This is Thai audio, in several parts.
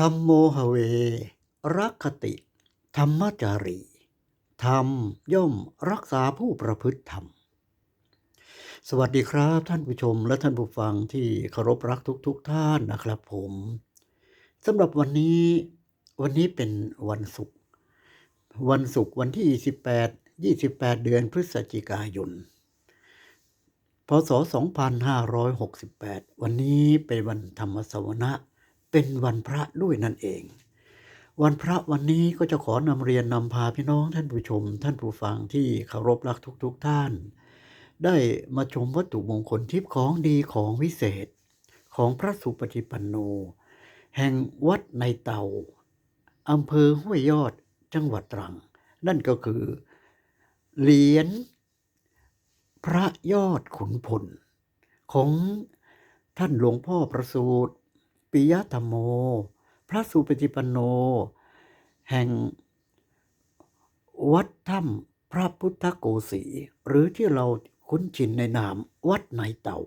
ธรรมโมหเว รักคติ ธรรมจารี ธรรมย่อมรักษาผู้ประพฤติธรรม สวัสดีครับท่านผู้ชมและท่านผู้ฟังที่เคารพรักทุกๆทท่านนะครับผมสำหรับวันนี้วันนี้เป็นวันศุกร์วันศุกร์วันที่ 28 28 เดือนพฤศจิกายนพศ 2568 วันนี้เป็นวันธรรมสวนะ เป็นวันพระด้วยนั่นเอง วันพระวันนี้ก็จะขอนำเรียนนำพาพี่น้องท่านผู้ชม ท่านผู้ฟังที่เคารพรักทุกๆทท่าน ได้มาชมวัตถุมงคลทิพย์ของดีของวิเศษ ของพระสุปฏิปันโน แห่งวัดในเตาอำเภอห้วยยอดจังหวัดตรัง นั่นก็คือ เหรียญพระยอดขุนพลของท่านหลวงพ่อประสูตร ปิยธรรมโม พระสุปฏิปันโน แห่งวัดถ้ำพระพุทธโกสีหรือที่เราคุ้นชินในนามวัดไหนเต่า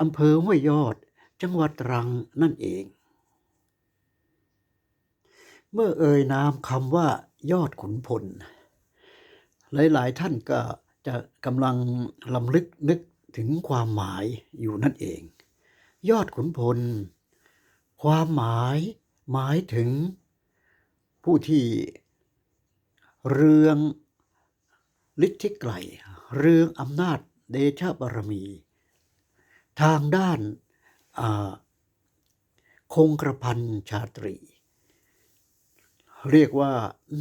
อำเภอห้วยยอดจังหวัดตรังนั่นเอง เมื่อเอ่ยนามคำว่ายอดขุนพล หลาย ๆ ท่านก็จะกำลังลำลึกนึกถึงความหมายอยู่นั่นเอง ยอดขุนพล ความหมายหมายถึง ผู้ที่เรืองฤทธิไกลเรืองอำนาจเดชะบารมี ทางด้านคงกระพันชาตรี เรียกว่า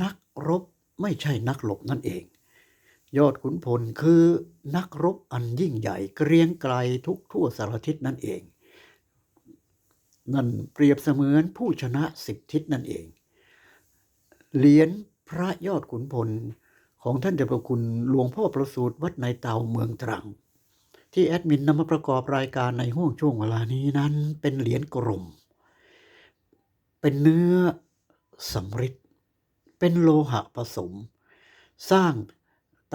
นักรบไม่ใช่นักหลบนั่นเอง ยอดขุนพลคือนักรบอันยิ่งใหญ่เกรียงไกลทุกทั่วสารทิศนั่นเอง นั่นเปรียบเสมือนผู้ชนะสิบทิศนั่นเอง เหรียญพระยอดขุนพลของท่านเจ้าประคุณหลวงพ่อประสูตรวัดในเตาเมืองตรัง ที่แอดมินนำมาประกอบรายการในห่วงช่วงเวลานี้นั้น เป็นเหรียญกลม เป็นเนื้อสำริดเป็นโลหะผสม สร้าง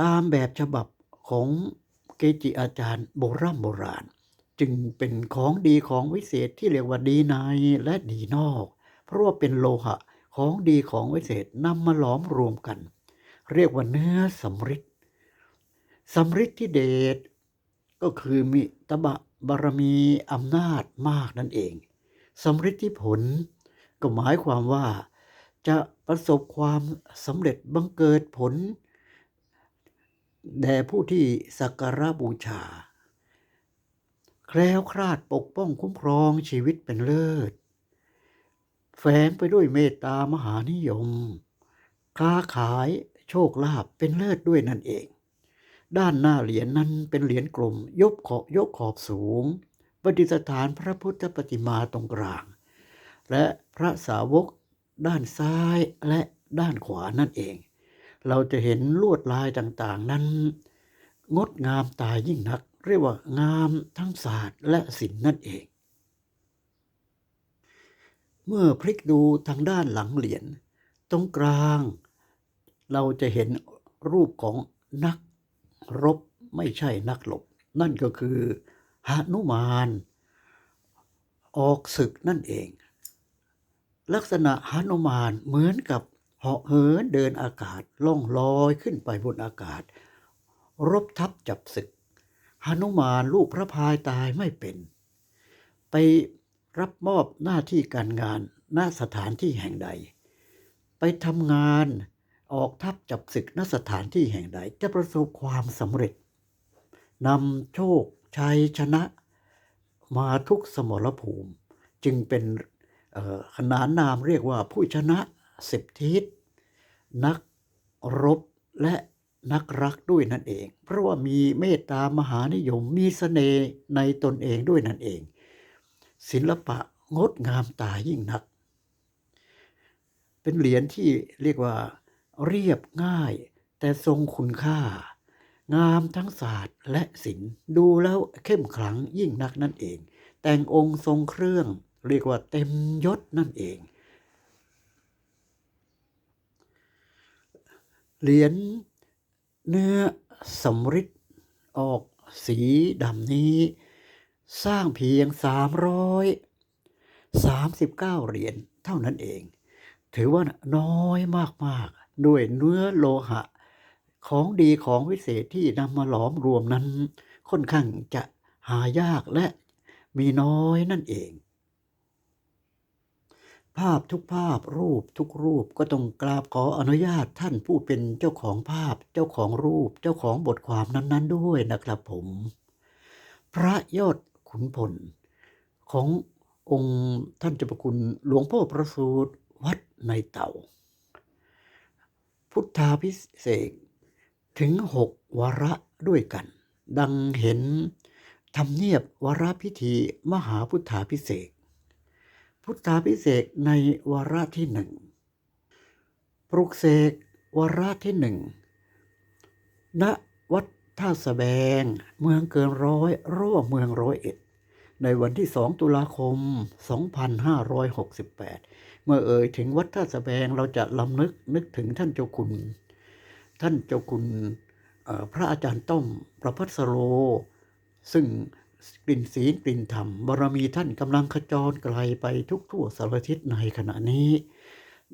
ตามแบบฉบับของเกจิอาจารย์โบราณโบราณ จึงเป็นของดีของวิเศษที่เรียกว่าดีในและดีนอก เพราะว่าเป็นโลหะของดีของวิเศษนำมาหลอมรวมกัน เรียกว่าเนื้อสำริดสำริดที่เดชก็คือมีตบะบารมีอำนาจมากนั่นเองสำริดที่ผล ก็หมายความว่า จะประสบความสำเร็จบังเกิดผล แด่ผู้ที่สักการะบูชา แคล้วคลาดปกป้องคุ้มครองชีวิตเป็นเลิศ แฝงไปด้วยเมตตามหานิยม ค้าขายโชคลาภเป็นเลิศด้วยนั่นเอง ด้านหน้าเหรียญนนั้นเป็นเหรียญกลมยกขอบยกขอบสูงประดิษฐานพระพุทธปฏิมาตรงกลาง และพระสาวกด้านซ้ายและด้านขวานั่นเอง เราจะเห็นลวดลายต่างๆนั้น งดงามตายยิ่งนัก เรียกว่างามทั้งศาสตร์และศิลป์นั่นเอง เมื่อพลิกดูทางด้านหลังเหรียญตรงกลาง เราจะเห็นรูปของนักรบไม่ใช่นักหลบ นั่นก็คือหนุมาน ออกศึกนั่นเอง ลักษณะหนุมานเหมือนกับเหาะเหินเดินอากาศล่องลอยขึ้นไปบนอากาศ รบทับจับศึก หนุมานลูกพระพายตายไม่เป็น ไปรับมอบหน้าที่การงานณสถานที่แห่งใด ไปทำงานออกทัพจับศึกณสถานที่แห่งใดจะประสบความสำเร็จนำโชคชัยชนะ มาทุกสมรภูมิ จึงเป็นขนานนามเรียกว่าผู้ชนะสิบทิศนักรบและ นักรักด้วยนั่นเอง เพราะว่ามีเมตตามหานิยมมีสเสน่ห์ในตนเองด้วยนั่นเอง ศิลปะงดงามตายิ่งนัก เป็นเหรียญที่เรียกว่า เรียบง่าย แต่ทรงคุณค่า งามทั้งศาสตร์และศิลป์ดูแล้วเข้มขลังยิ่งนักนั่นเอง แต่งองค์ทรงเครื่อง เรียกว่าเต็มยศนั่นเองเหรียญ เนื้อสำริดออกสีดำนี้ สร้างเพียง 339 เหรียญเท่านั้นเอง ถือว่าน้อยมากๆ ด้วยเนื้อโลหะ ของดีของวิเศษที่นำมาหลอมรวมนั้น ค่อนข้างจะหายากและมีน้อยนั่นเอง ภาพทุกภาพรูปทุกรูปก็ต้องกราบขออนุญาตท่านผู้เป็นเจ้าของภาพ เจ้าของรูป เจ้าของบทความนั้นๆ ด้วยนะครับผม พระยอดขุนพล ขององค์ท่านเจ้าประคุณหลวงพ่อประสูตรวัดในเต่า พุทธาพิเศษถึงหกวาระด้วยกัน ดังเห็นทำเนียบวาระพิธีมหาพุทธาพิเศษ พุทธาพิเศษในวาระที่หนึ่งปลุกเสกวาระที่หนึ่งณวัดท่าสะแบง เมืองเกินร้อยร่วมเมืองร้อยเอ็ด ในวันที่2ตุลาคม 2568 เมื่อเอ่ยถึงวัดท่าสะแบงเราจะลำนึกนึกถึงท่านเจ้าคุณ ท่านเจ้าคุณพระอาจารย์ต้อมประพัสโร ซึ่ง กลิ่นศีลกลิ่นธรรมบารมีท่านกำลังขจรไกลไปทุกทั่วสารทิศในขณะนี้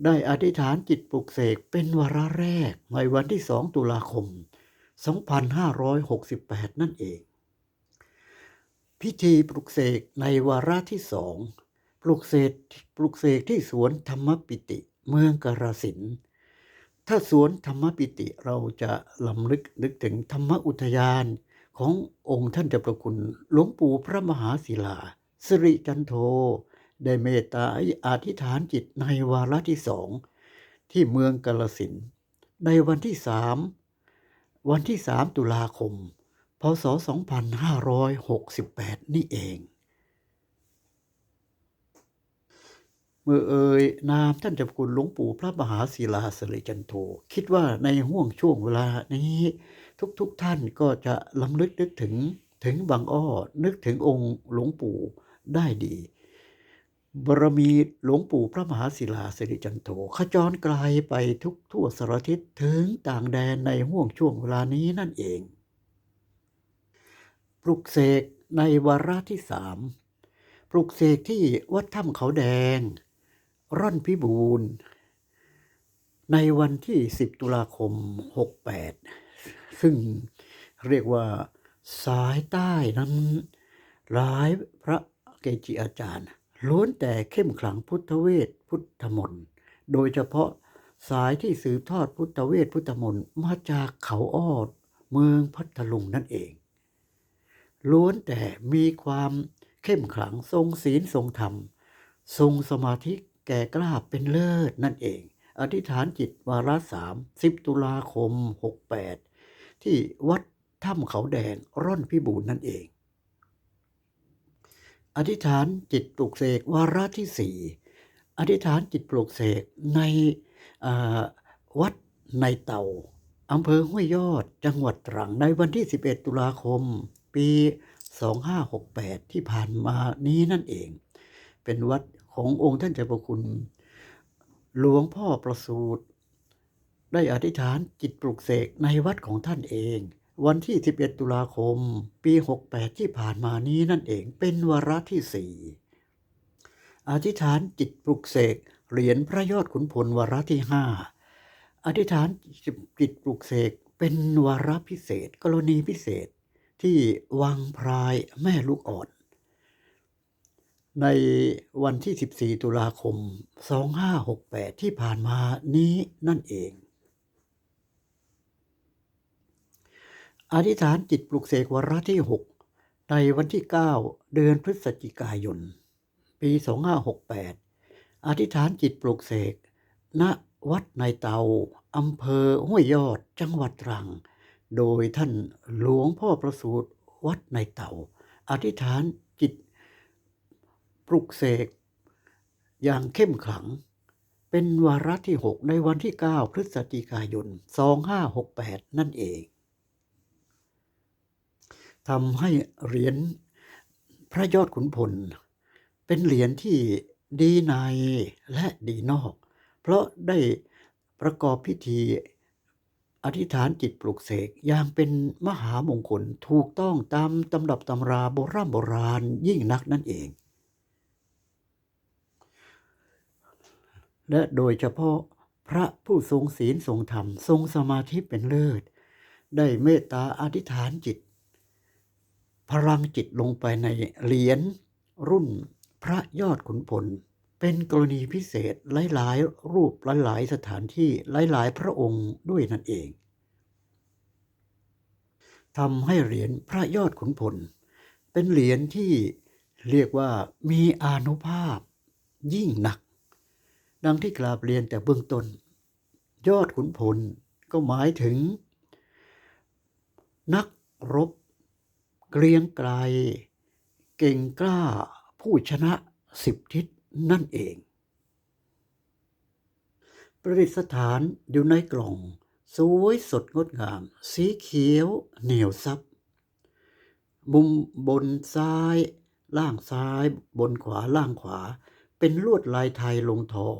ได้อธิษฐานจิตปลุกเสกเป็นวาระแรกในวันที่2ตุลาคม 2568 นั่นเอง พิธีปลุกเสกในวาระที่สองปลุกเสกปลุกเสกที่สวนธรรมปิติเมืองกาสินถ้าสวนธรรมปิติเราจะลำลึกนึกถึงธรรมอุทยาน ขององค์ท่านเจ้าประคุณหลวงปู่พระมหาศิลาสิริจันโท ได้เมตตาอธิษฐานจิตในวาระที่สอง ที่เมืองกาลสินในวันที่สามวันที่สามตุลาคม พศ 2568 นี่เอง เมื่อเอ่ยนามท่านเจ้าคุณหลวงปู่พระมหาศิลาสิริจันโทคิดว่าในห่วงช่วงเวลานี้ทุกๆทท่านก็จะลำลึกนึกถึงถึงบางอ้อนึกถึงองค์หลวงปู่ได้ดีบารมีหลวงปู่พระมหาศิลาสิริจันโทขจรไกลไปทุกทั่วสารทิศถึงต่างแดนในห่วงช่วงเวลานี้นั่นเอง ปลุกเสกในวาระที่สามปลุกเสกที่วัดถ้ำเขาแดง ร่อนพิบูรณ์ในวันที่ 10 ตุลาคม 68 ซึ่งเรียกว่าสายใต้นั้นหลายพระเกจิอาจารย์ ล้วนแต่เข้มขลังพุทธเวทพุทธมนต์โดยเฉพาะสายที่สืบทอดพุทธเวทพุทธมนต์มาจากเขาอ้อดเมืองพัทลุงนั่นเอง ล้วนแต่มีความเข้มขลังทรงศีลทรงธรรม ทรงสมาธิ แก่กล้าเป็นเลิศนั่นเอง อธิษฐานจิตวาระสามสิบตุลาคม 68 ที่วัดถ้ำเขาแดงร่อนพิบูรณ์นั่นเอง อธิษฐานจิตปลุกเสกวาระที่สี่อธิษฐานจิตปลุกเสกในวัดในเต่าอำเภอห้วยยอดจังหวัดตรังในวันที่ 11 ตุลาคม ปี 2568 ที่ผ่านมานี้นั่นเอง เป็นวัด ขององค์ท่านเจ้าประคุณ หลวงพ่อประสูตร ได้อธิษฐานจิตปลุกเสกในวัดของท่านเอง วันที่ 11 ตุลาคม ปี 68 ที่ผ่านมานี้นั่นเองเป็นวาระที่สี่อธิษฐานจิตปลุกเสกเหรียญพระยอดขุนพลวาระที่ห้าอธิษฐานจิตปลุกเสกเป็นวาระพิเศษ กรณีพิเศษที่วังพรายแม่ลูกอ่อน ในวันที่ 14 ตุลาคม 2568 ที่ผ่านมานี้นั่นเอง อธิษฐานจิตปลุกเสกวาระที่ 6 ในวันที่ 9 เดือนพฤศจิกายน ปี 2568 อธิษฐานจิตปลุกเสก ณ วัดในเตาอำเภอห้วยยอด จังหวัดตรัง โดยท่านหลวงพ่อประสูตรวัดในเตา อธิษฐานจิต ปลุกเสก อย่างเข้มขลัง เป็นวาระที่ 6 ในวันที่ 9 พฤศจิกายน 2568 นั่นเอง ทำให้เหรียญพระยอดขุนพล เป็นเหรียญที่ดีในและดีนอก เพราะได้ประกอบพิธีอธิษฐานจิตปลุกเสกอย่างเป็นมหามงคลถูกต้องตามตำรับตำราโบราณโบราณยิ่งนักนั่นเอง และโดยเฉพาะพระผู้ทรงศีลทรงธรรมทรงสมาธิเป็นเลิศ ได้เมตตาอธิษฐานจิต พลังจิตลงไปในเหรียญรุ่นพระยอดขุนพลเป็นกรณีพิเศษหลายๆ รูปหลายๆสถานที่หลายๆ พระองค์ด้วยนั่นเองทำให้เหรียญพระยอดขุนพล เป็นเหรียญที่เรียกว่ามีอานุภาพยิ่งหนัก ดังที่กราบเรียนแต่เบื้องต้น ยอดขุนพลก็หมายถึง นักรบ เกรียงไกรเก่งกล้าผู้ชนะสิบทิศนั่นเอง ประดิษฐานอยู่ในกล่อง สวยสดงดงาม สีเขียวเหนียวซับ มุมบนซ้าย ล่างซ้าย บนขวาล่างขวา เป็นลวดลายไทยลงทอง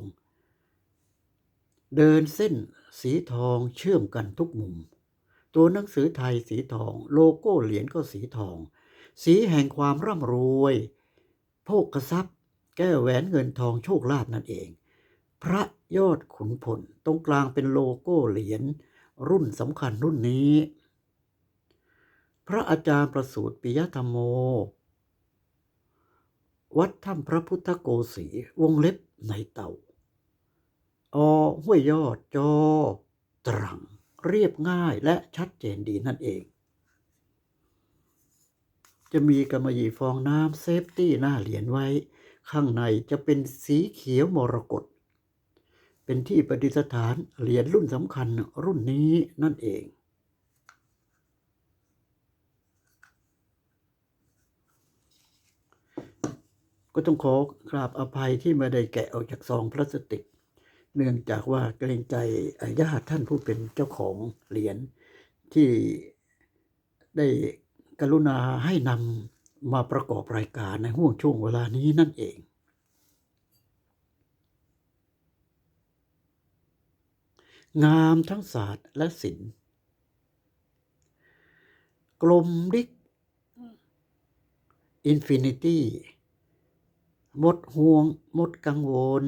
เดินเส้นสีทองเชื่อมกันทุกมุม ตัวหนังสือไทยสีทอง โลโก้เหรียญก็สีทอง สีแห่งความร่ำรวยโภคทรัพย์ แก้วแหวนเงินทองโชคลาภนั่นเอง พระยอดขุนพลตรงกลางเป็นโลโก้เหรียญรุ่นสำคัญรุ่นนี้ พระอาจารย์ประสูติปิยธรรมโม วัดถ้ำพระพุทธโกสีวงเล็บในเตาอห้วยยอดจอ ตรัง เรียบง่ายและชัดเจนดีนั่นเอง จะมีกำมะหยี่ฟองน้ำเซฟตี้หน้าเหรียญไว้ ข้างในจะเป็นสีเขียวมรกตเป็นที่ประดิษฐานเหรียญรุ่นสำคัญรุ่นนี้นั่นเอง ก็ต้องขอกราบอภัยที่ไม่ได้แกะออกจากซองพลาสติก เนื่องจากว่าเกรงใจญาติท่านผู้เป็นเจ้าของเหรียญที่ได้กรุณาให้นำมาประกอบรายการในห่วงช่วงเวลานี้นั่นเอง งามทั้งศาสตร์และศิลป์กลมดิกอินฟินิตี้ หมดห่วง หมดกังวล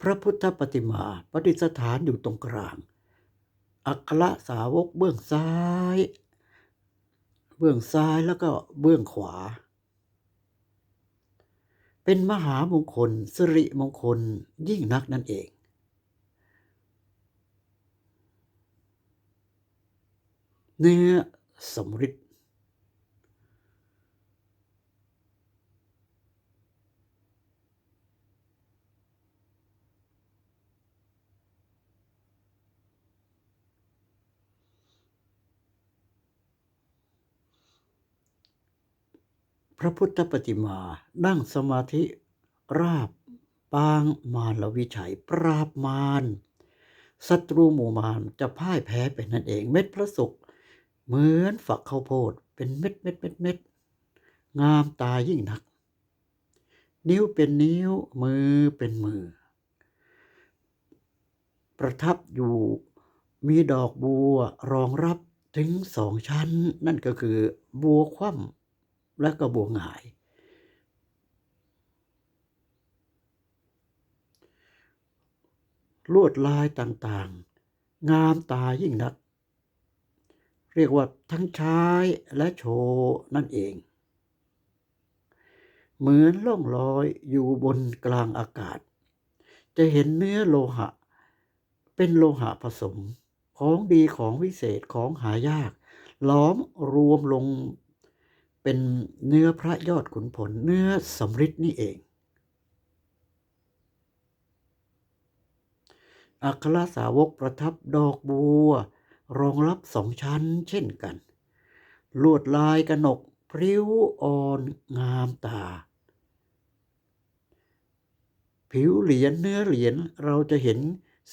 พระพุทธปฏิมาประดิษฐานอยู่ตรงกลาง อัครสาวกเบื้องซ้าย เบื้องซ้ายแล้วก็เบื้องขวา เป็นมหามงคลสิริมงคลยิ่งนักนั่นเอง เนื้อสมฤทธิ์พระพุทธปฏิมานั่งสมาธิราบปางมารวิชัยปราบมารศัตรูหมู่มารจะพ่ายแพ้เป็นนั่นเองเม็ดพระศุก เหมือนฝักข้าวโพดเป็นเม็ดเม็ดเม็ดเม็ดงามตายิ่งนัก นิ้วเป็นนิ้วมือเป็นมือ ประทับอยู่มีดอกบัวรองรับถึงสองชั้น นั่นก็คือบัวคว่ำและก็บัวหงาย ลวดลายต่างๆ งามตายิ่งนัก เรียกว่าทั้งใช้และโชว์นั่นเอง เหมือนล่องลอยอยู่บนกลางอากาศ จะเห็นเนื้อโลหะ เป็นโลหะผสมของดีของวิเศษของหายาก ล้อมรวมลงเป็นเนื้อพระยอดขุนพลเนื้อสำริดนี่เอง อัครสาวกประทับดอกบัว รองรับสองชั้นเช่นกัน ลวดลายกระหนกพริ้วอ่อนงามตา ผิวเหรียญเนื้อเหรียญเราจะเห็น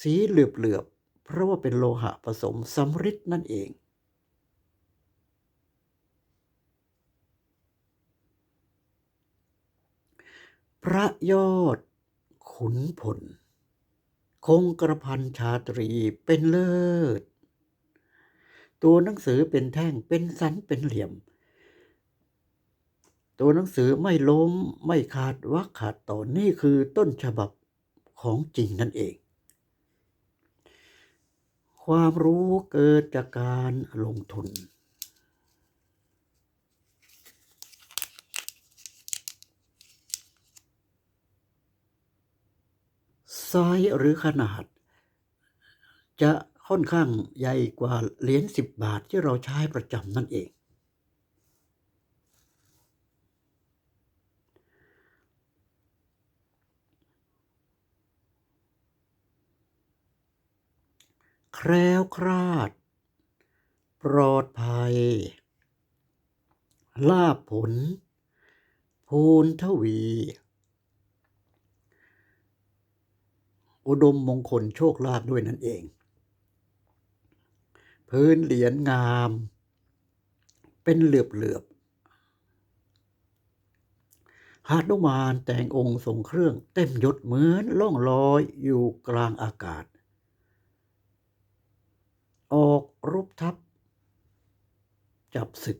สีเหลือบๆ เพราะว่าเป็นโลหะผสมสำริดนั่นเองพระยอด ขุนพลคงกระพันชาตรีเป็นเลิศ ตัวหนังสือเป็นแท่งเป็นสันเป็นเหลี่ยม ตัวหนังสือไม่ล้มไม่ขาดวักขาดต่อนี่คือต้นฉบับของจริงนั่นเอง ความรู้เกิดจากการลงทุนไซส์หรือขนาด จะ ค่อนข้างใหญ่กว่าเหรียญสิบบาทที่เราใช้ประจำนั่นเอง แคล้วคลาด ปลอดภัย ลาบผลภูนทวี อุดมมงคลโชคลาภด้วยนั่นเอง พื้นเหรียญงาม เป็นเหลือบเหลือบหาดนุมานแต่งองค์ทรงเครื่องเต็มยศเหมือนล่องลอยอยู่กลางอากาศ ออกรบทัพ จับศึก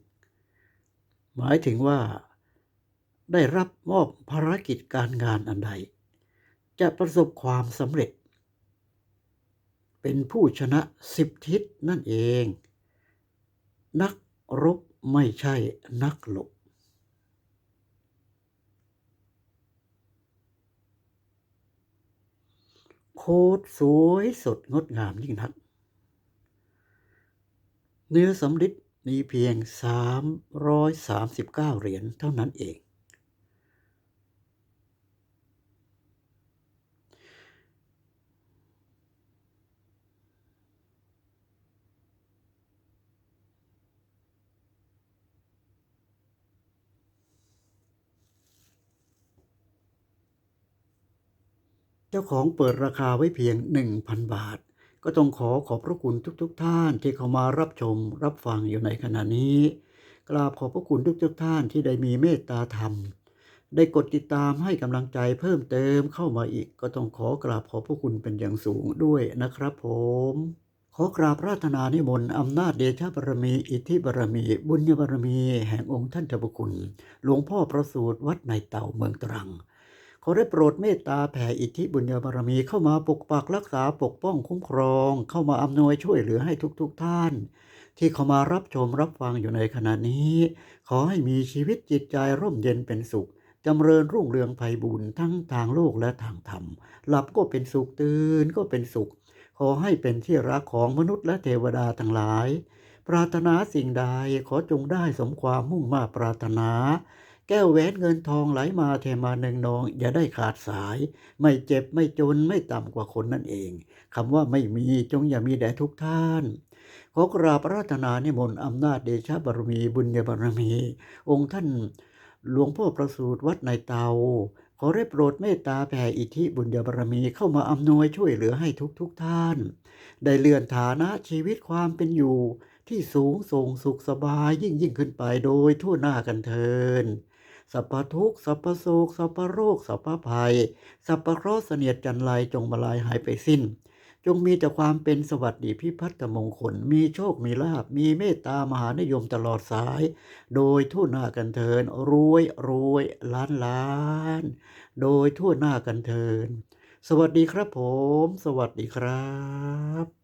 หมายถึงว่าได้รับมอบภารกิจการงานอันใด จะประสบความสำเร็จ เป็นผู้ชนะสิบทิศนั่นเอง นักรบไม่ใช่นักหลบโคตรสวยสดงดงามยิ่งนัก เนื้อสำริดมีเพียง 339 เหรียญเท่านั้นเอง เจ้าของเปิดราคาไว้เพียง 1,000 บาท ก็ต้องขอขอบพระคุณทุกๆทท่านที่เข้ามารับชมรับฟังอยู่ในขณะนี้ กราบขอบพระคุณทุกๆทท่านที่ได้มีเมตตาธรรม ได้กดติดตามให้กำลังใจเพิ่มเติมเข้ามาอีก ก็ต้องขอกราบขอบพระคุณเป็นอย่างสูงด้วยนะครับผมขอกราบราธนานิมนต์อำนาจเดชบารมี อิทธิบารมี บุญญบารมี แห่งองค์ท่านเจ้าพระคุณ หลวงพ่อประสูติวัดในเต่าเมืองตรัง ขอได้โปรดเมตตาแผ่อิทธิบุญญาบารมีเข้ามาปกปักรักษาปกป้องคุ้มครอง เข้ามาอำนวยช่วยเหลือให้ทุกๆทท่าน ที่เข้ามารับชมรับฟังอยู่ในขณะนี้ ขอให้มีชีวิตจิตใจร่มเย็นเป็นสุขจำเริญรุ่งเรืองไพบูรณ์ทั้งทางโลกและทางธรรม หลับก็เป็นสุขตื่นก็เป็นสุข ขอให้เป็นที่รักของมนุษย์และเทวดาทั้งหลาย ปรารถนาสิ่งใดขอจงได้สมความมุ่งมาปรารถนา แก้วแหวนเงินทองไหลมาเทมาเนืองนอง อย่าได้ขาดสาย ไม่เจ็บไม่จนไม่ต่ำกว่าคนนั่นเองคำว่าไม่มีจงอย่ามีแด่ทุกท่านขอกราบราธนานิมนต์อำนาจเดชะบารมีบุญญาบารมี องค์ท่านหลวงพ่อประสูติวัดในเตา ขอได้โปรดเมตตาแผ่อิทธิบุญญาบารมีเข้ามาอำนวยช่วยเหลือให้ทุกๆทท่าน ได้เลื่อนฐานะชีวิตความเป็นอยู่ ที่สูงส่งสุขสบายยิ่งยิ่งขึ้นไปโดยทั่วหน้ากันเทิน สัพพทุกสัพพโศกสัพพโรค สัพพภัย สัพพเคราะห์เสนียดจันไรจงมาลายหายไปสิ้น จงมีแต่ความเป็นสวัสดิพิพัฒนมงคล มีโชคมีลาบมีเมตตามหานิยมตลอดสาย โดยทั่วหน้ากันเทินรวยรวยล้านล้าน โดยทั่วหน้ากันเทิน สวัสดีครับผม สวัสดีครับ